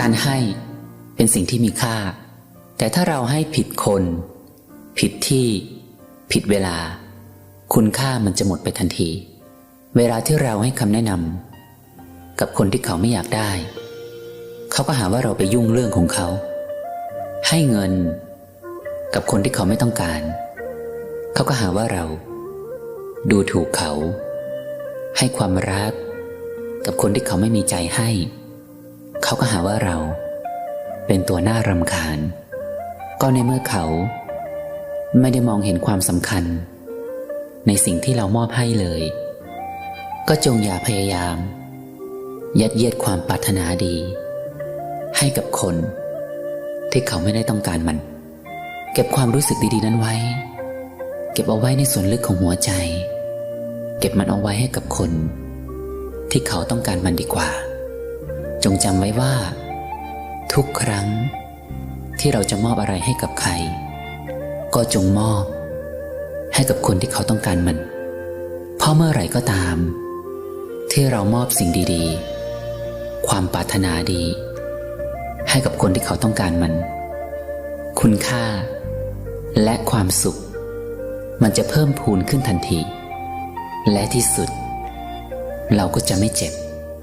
การให้เป็นสิ่งที่มีค่า แต่ถ้าเราให้ผิดคน ผิดที่ ผิดเวลา คุณค่ามันจะหมดไปทันที เวลาที่เราให้คำแนะนำกับคนที่เขาไม่อยากได้ เขาก็หาว่าเราไปยุ่งเรื่องของเขา ให้เงิน กับคนที่เขาไม่ต้องการ เขาก็หาว่าเรา ดูถูกเขา ให้ความรัก กับคนที่เขาไม่มีใจให้ เขาก็หาว่าเรา เป็นตัวน่ารำคาญ ก็ในเมื่อเขา ไม่ได้มองเห็นความสำคัญ ในสิ่งที่เรามอบให้เลย ก็จงอย่าพยายาม ยัดเยียดความปรารถนาดี ให้กับคน ที่เขาไม่ได้ต้องการมัน เก็บความรู้สึกดีๆนั้นไว้ เก็บเอาไว้ในส่วนลึกของหัวใจ เก็บมันเอาไว้ให้กับคน ที่เขาต้องการมันดีกว่า จงจำไว้ว่า ทุกครั้งที่เราจะมอบอะไรให้กับใคร ก็จงมอบ ให้กับคนที่เขาต้องการมัน เพราะเมื่อไหร่ก็ตาม ที่เรามอบสิ่งดีๆ ความปรารถนาดี ให้กับคนที่เขาต้องการมัน คุณค่า และความสุข มันจะเพิ่มพูนขึ้นทันที และที่สุด เราก็จะไม่เจ็บ